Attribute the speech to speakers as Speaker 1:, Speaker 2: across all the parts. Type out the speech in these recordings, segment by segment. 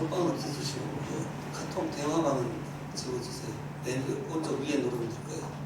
Speaker 1: 톡방은 없어주시고 예. 카톡 대화방은 지워주세요. 네, 그, 맨 오른쪽 위에 누르면 될 거예요.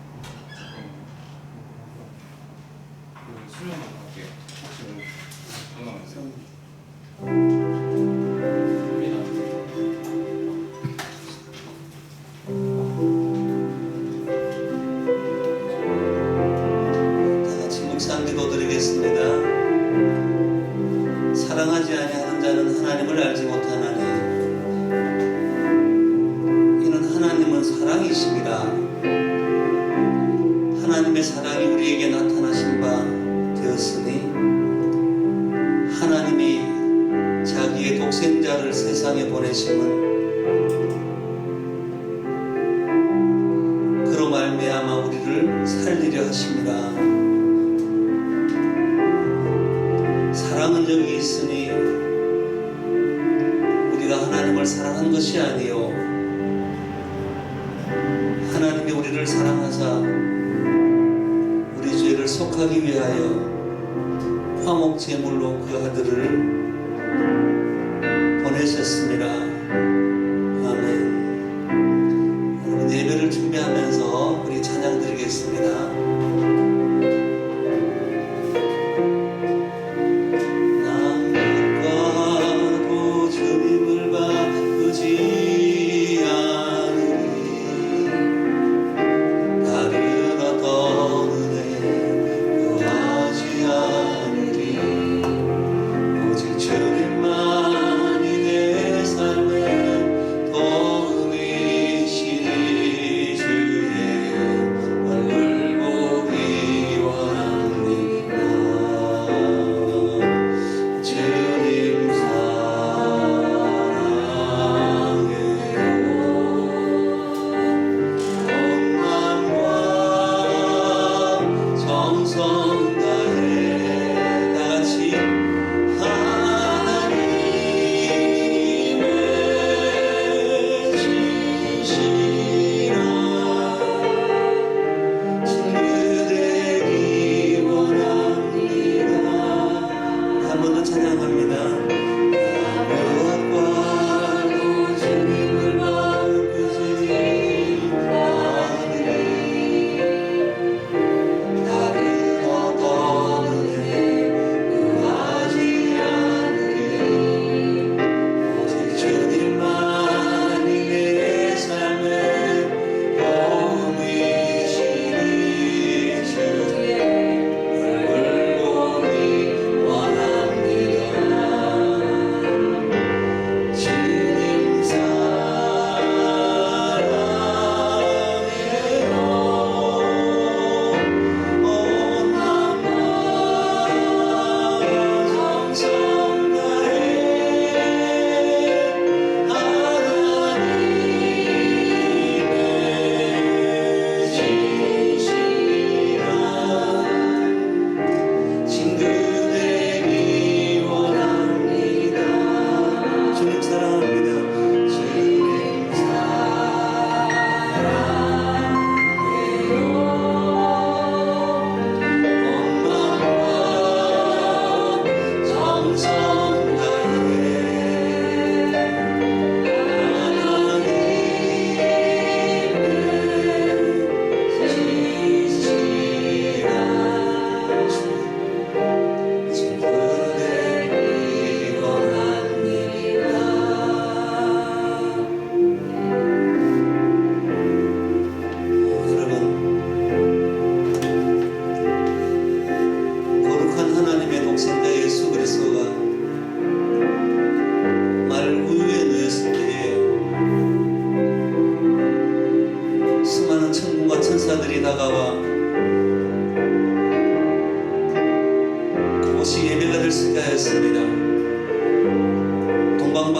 Speaker 1: 것입니다. 사랑은 여기 있으니 우리가 하나님을 사랑한 것이 아니요 하나님이 우리를 사랑하사 우리 죄를 속하기 위하여 화목 제물로 그 아들을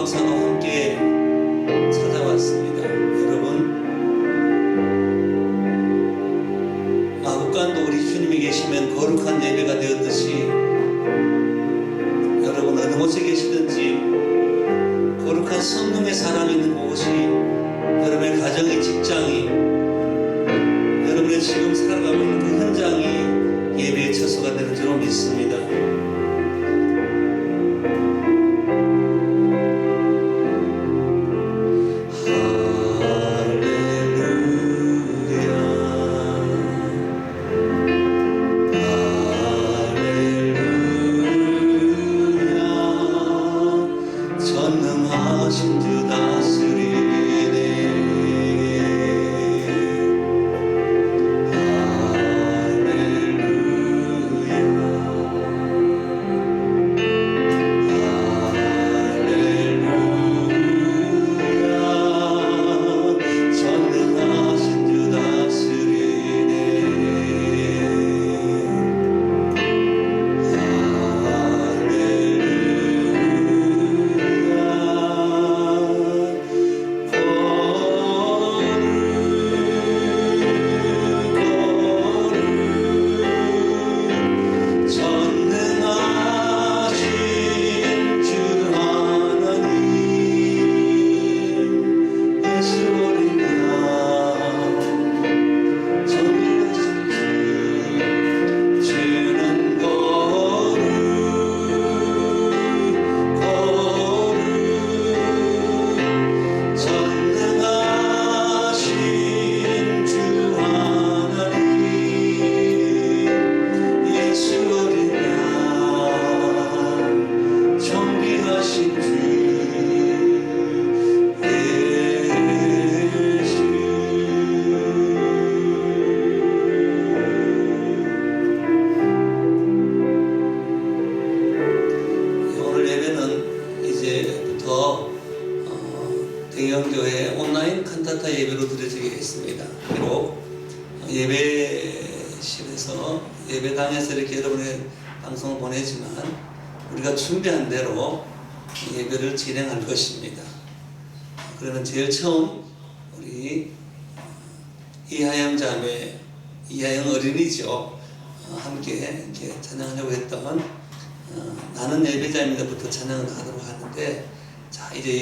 Speaker 1: closer.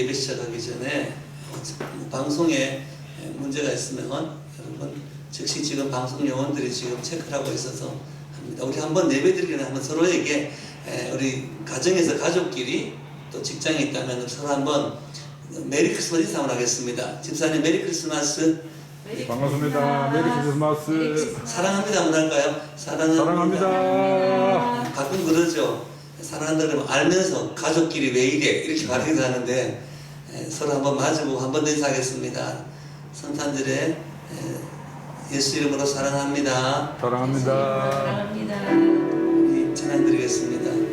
Speaker 1: 예배 시작하기 전에 어, 방송에 문제가 있으면 여러분 즉시 지금 방송 요원들이 지금 체크를 하고 있어서 합니다. 우리 한번 예배드리기 전에 한번 서로에게 에, 우리 가정에서 가족끼리 또 직장에 있다면 서로 한번 메리 크리스마스 인사 한번 하겠습니다. 집사님 메리 크리스마스
Speaker 2: 반갑습니다. 메리 크리스마스.
Speaker 1: 사랑합니다 한번 할까요? 사랑합니다.
Speaker 2: 사랑합니다.
Speaker 1: 가끔 그러죠. 사랑한다 그러면 알면서 가족끼리 왜 이래 이렇게 말하기도 하는데 에, 서로 한번 마주보고 한 번 더 인사하겠습니다. 성탄절에 에, 예수 이름으로 사랑합니다.
Speaker 2: 사랑합니다.
Speaker 3: 사랑합니다.
Speaker 1: 찬양 드리겠습니다.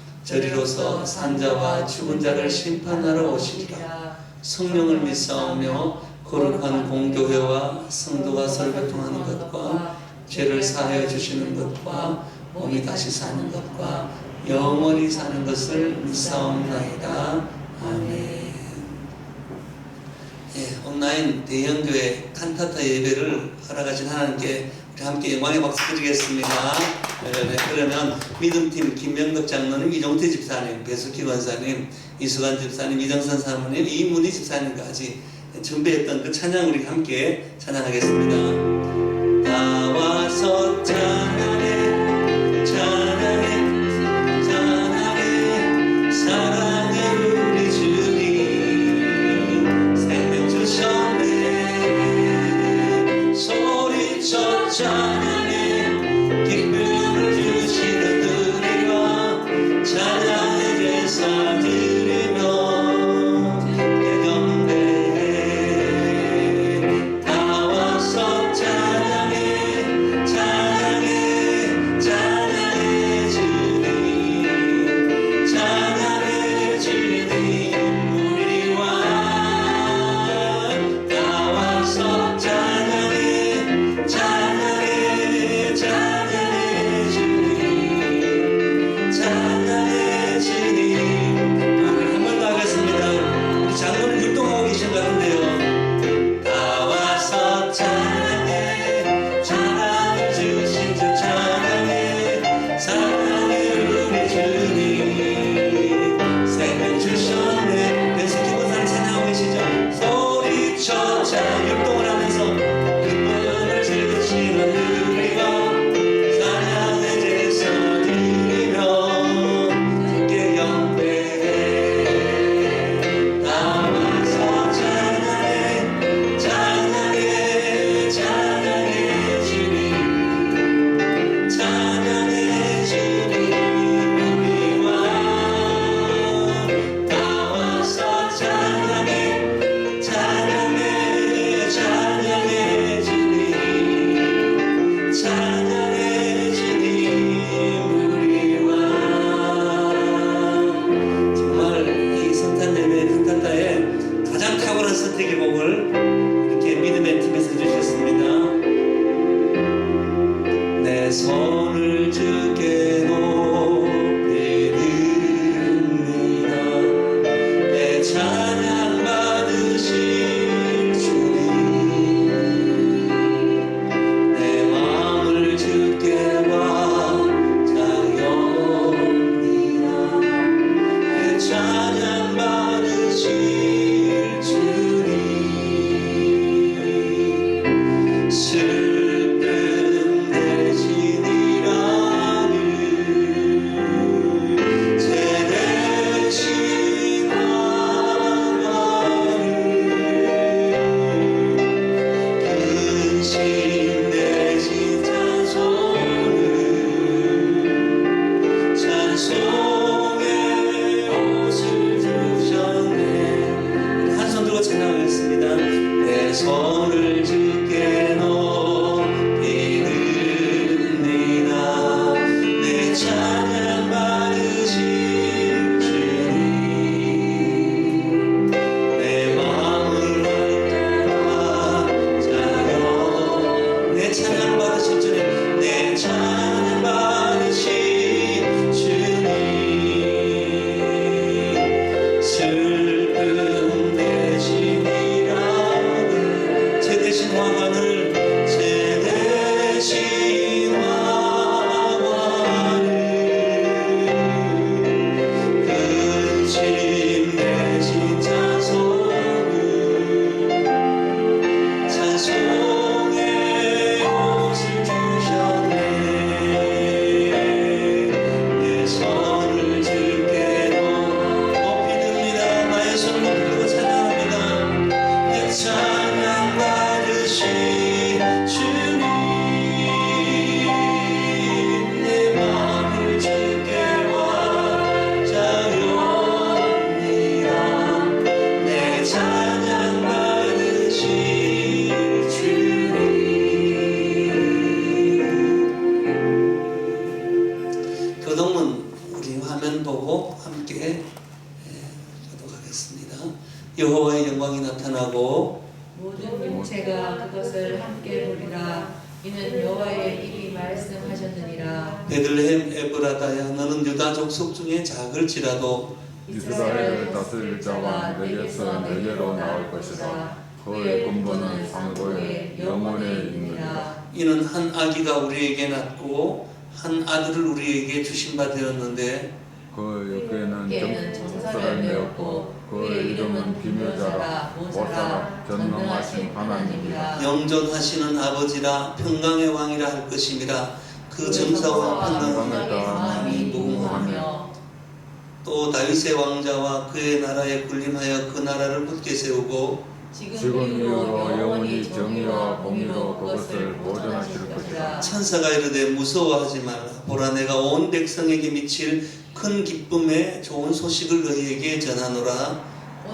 Speaker 1: 저리로서 산자와 죽은 자를 심판하러 오시리라 성령을 믿사오며 거룩한 공교회와 성도가 설교통하는 것과 죄를 사하여 주시는 것과 몸이 다시 사는 것과 영원히 사는 것을 믿사옵나이다. 아멘. 예, 온라인 대형교회 칸타타 예배를 허락하신 하나님께 함께 영광의 박수 드리겠습니다. 네, 그러면 믿음팀 김명덕 장로님, 이종태 집사님, 배숙희 권사님, 이수관 집사님, 이정선 사모님, 이문희 집사님까지 준비했던 그 찬양 우리 함께 찬양하겠습니다. 나와서 찬양. 나타나고
Speaker 3: 모든 물체가 그것을 함께 보리라. 이는 여호와의 일이 말씀하셨느니라.
Speaker 1: 베들레헴 에브라다야 너는 유다 족속 중에 작을지라도
Speaker 2: 이스라엘을 다스릴 자와 내게서 내게로 나올 것이다 그의 근본은 상고의 영원에 있느니라.
Speaker 1: 이는 한 아기가 우리에게 낳고 한 아들을 우리에게 주신 바 되었는데
Speaker 2: 그 옆에는
Speaker 3: 정사람이었고
Speaker 2: 그의 이름은 비밀자라 모사라 전능하신 하나님이라.
Speaker 1: 영존하시는 아버지라 평강의 왕이라 할 것임이라 그 정사와 평강을
Speaker 3: 마음이 무궁하며.
Speaker 1: 또 다윗의 왕자와 그의 나라에 군림하여 그 나라를 굳게 세우고
Speaker 2: 지금 이후로 영원히 정의와 공의로 그것을 보존하실 것이라.
Speaker 1: 천사가 이르되 무서워하지 말라. 보라 내가 온 백성에게 미칠 큰 기쁨의 좋은 소식을 너희에게 전하노라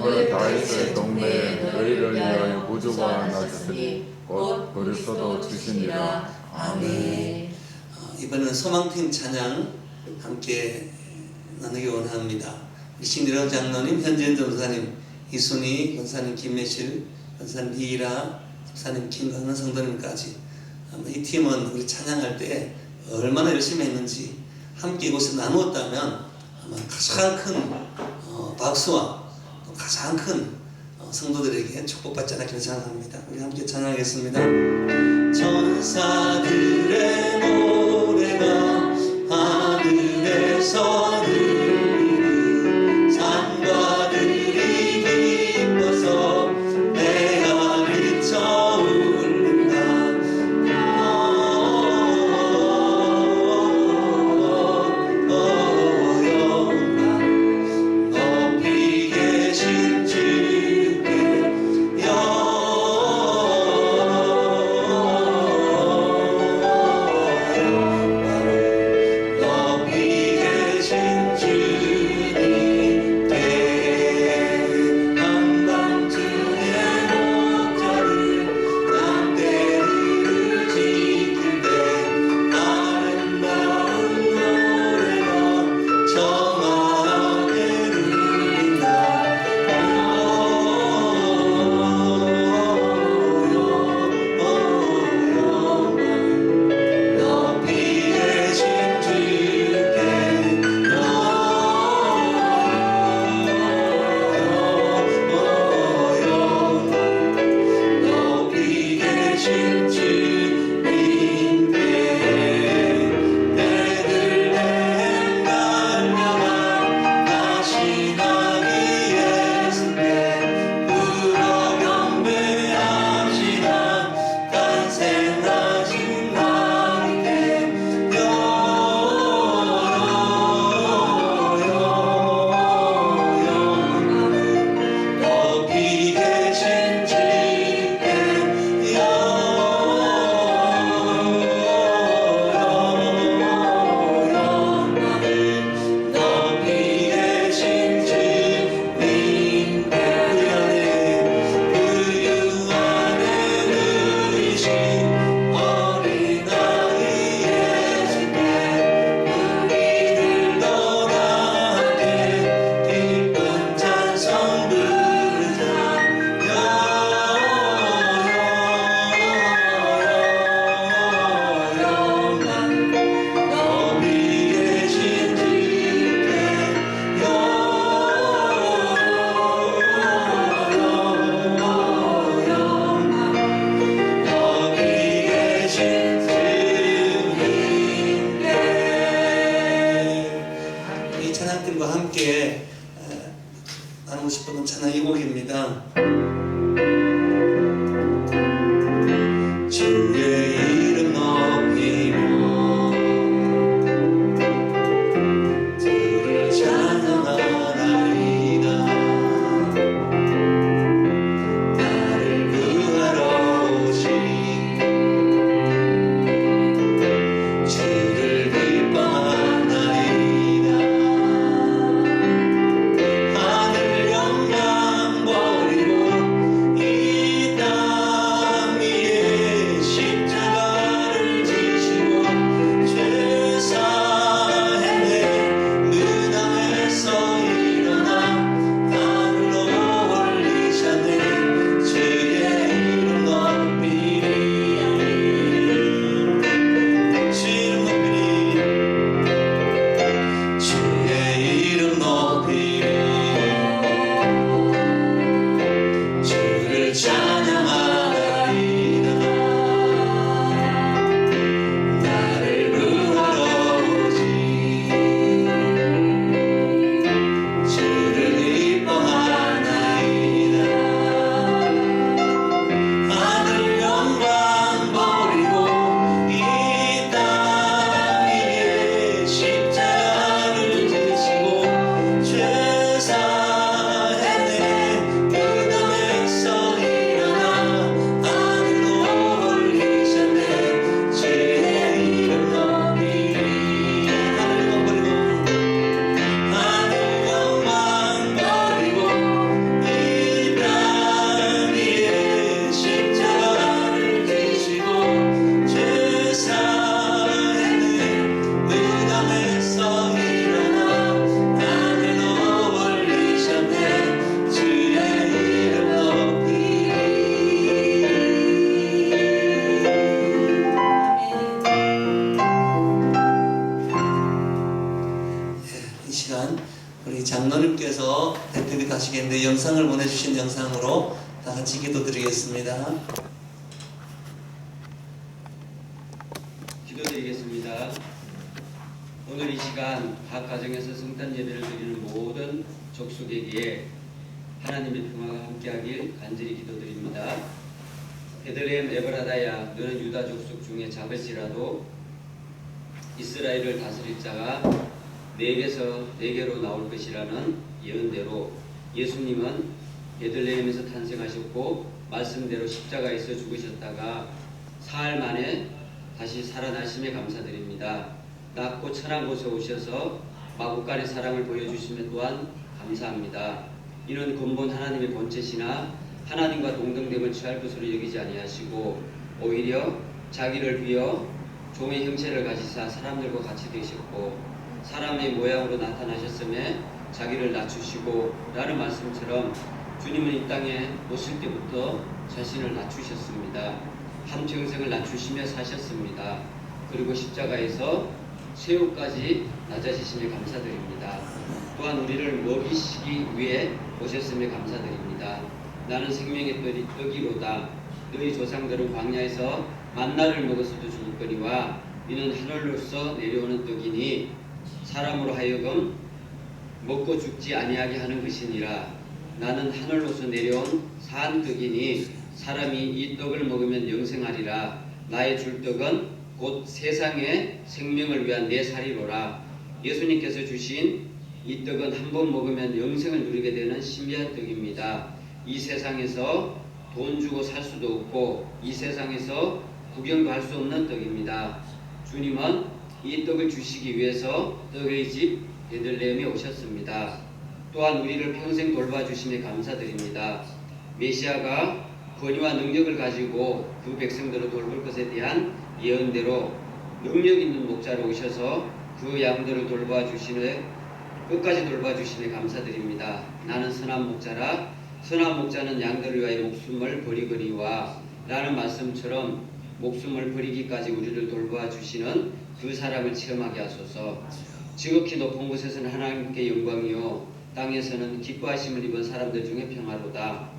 Speaker 2: 오늘 다윗의 동네에 너희를 위하여 구주가 나셨으니 곧 그리스도 주시니라
Speaker 3: 아멘.
Speaker 1: 어, 이번에는 소망팀 찬양 함께 나누기 원합니다. 신리로 장로님, 현진 전사님, 이순희 권사님, 김매실 권사님, 이라 집사님, 김강은 성도님까지 이 팀은 우리 찬양할 때 얼마나 열심히 했는지 함께 이곳에 나누었다면 아마 가장 큰 어, 박수와 또 가장 큰 어, 성도들에게 축복받지 않았기를 생각합니다. 우리 함께 찬양하겠습니다. 천사들의 높 영상으로 다 같이 기도드리겠습니다.
Speaker 4: 기도드리겠습니다. 오늘 이 시간 각 가정에서 성탄 예배를 드리는 모든 족속에게 하나님의 평화가 함께하길 간절히 기도드립니다. 베들레헴 에브라다야 너는 유다 족속 중에 작을지라도 이스라엘을 다스릴 자가 네개서 네개로 나올 것이라는 예언대로 예수님은 베들레헴에서 탄생하셨고 말씀대로 십자가에서 죽으셨다가 사흘 만에 다시 살아나심에 감사드립니다. 낮고 천한 곳에 오셔서 마국간의 사랑을 보여주심에 또한 감사합니다. 이는 근본 하나님의 본체시나 하나님과 동등됨을 취할 것으로 여기지 아니하시고 오히려 자기를 비어 종의 형체를 가지사 사람들과 같이 되셨고 사람의 모양으로 나타나셨음에 자기를 낮추시고 라는 말씀처럼 주님은 이 땅에 오실 때부터 자신을 낮추셨습니다. 한 평생을 낮추시며 사셨습니다. 그리고 십자가에서 최후까지 낮아지심에 감사드립니다. 또한 우리를 먹이시기 위해 오셨음에 감사드립니다. 나는 생명의 떡이, 떡이로다. 너희 조상들은 광야에서 만나를 먹었어도 죽을 거니와 이는 하늘로서 내려오는 떡이니 사람으로 하여금 먹고 죽지 아니하게 하는 것이니라. 나는 하늘로서 내려온 산 떡이니 사람이 이 떡을 먹으면 영생하리라. 나의 줄 떡은 곧 세상의 생명을 위한 내 살이로라. 예수님께서 주신 이 떡은 한 번 먹으면 영생을 누리게 되는 신비한 떡입니다. 이 세상에서 돈 주고 살 수도 없고 이 세상에서 구경도 할 수 없는 떡입니다. 주님은 이 떡을 주시기 위해서 떡의 집 베들레헴에 오셨습니다. 또한 우리를 평생 돌봐주심에 감사드립니다. 메시아가 권위와 능력을 가지고 그 백성들을 돌볼 것에 대한 예언대로 능력 있는 목자로 오셔서 그 양들을 돌봐주시네 끝까지 돌봐주시네 감사드립니다. 나는 선한 목자라 선한 목자는 양들을 위하여 목숨을 버리거니와 라는 말씀처럼 목숨을 버리기까지 우리를 돌봐주시는 그 사람을 체험하게 하소서 지극히 높은 곳에서는 하나님께 영광이요 땅에서는 기뻐하심을 입은 사람들 중에 평화로다.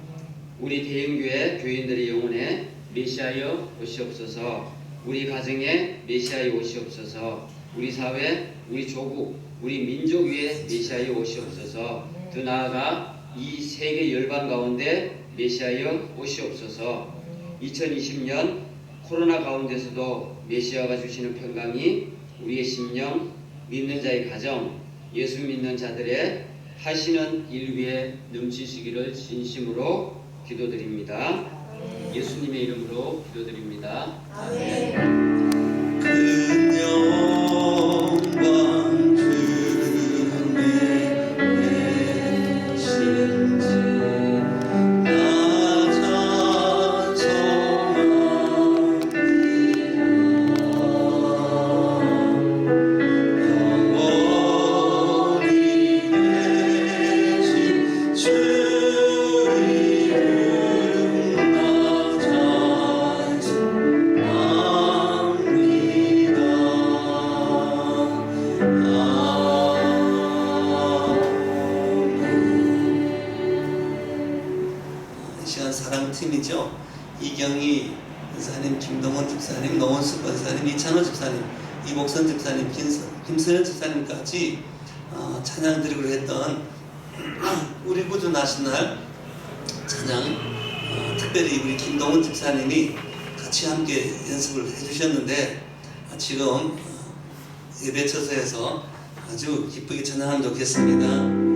Speaker 4: 우리 대형교회 교인들의 영혼에 메시아여 오시옵소서 우리 가정에 메시아여 오시옵소서 우리 사회 우리 조국 우리 민족 위에 메시아여 오시옵소서 더 나아가 이 세계 열방 가운데 메시아여 오시옵소서 2020년 코로나 가운데서도 메시아가 주시는 평강이 우리의 심령 믿는 자의 가정 예수 믿는 자들의 하시는 일 위에 넘치시기를 진심으로 기도드립니다. 예수님의 이름으로 기도드립니다.
Speaker 1: 큰 사랑팀이죠. 이경희 집사님, 김동원 집사님, 노원수 권사님, 이찬호 집사님, 이복선 집사님, 김서연 집사님까지 어, 찬양 드리기로 했던 우리 구주 나신 날 찬양 어, 특별히 우리 김동원 집사님이 같이 함께 연습을 해주셨는데 아, 지금 어, 예배 처소에서 아주 기쁘게 찬양하면 좋겠습니다.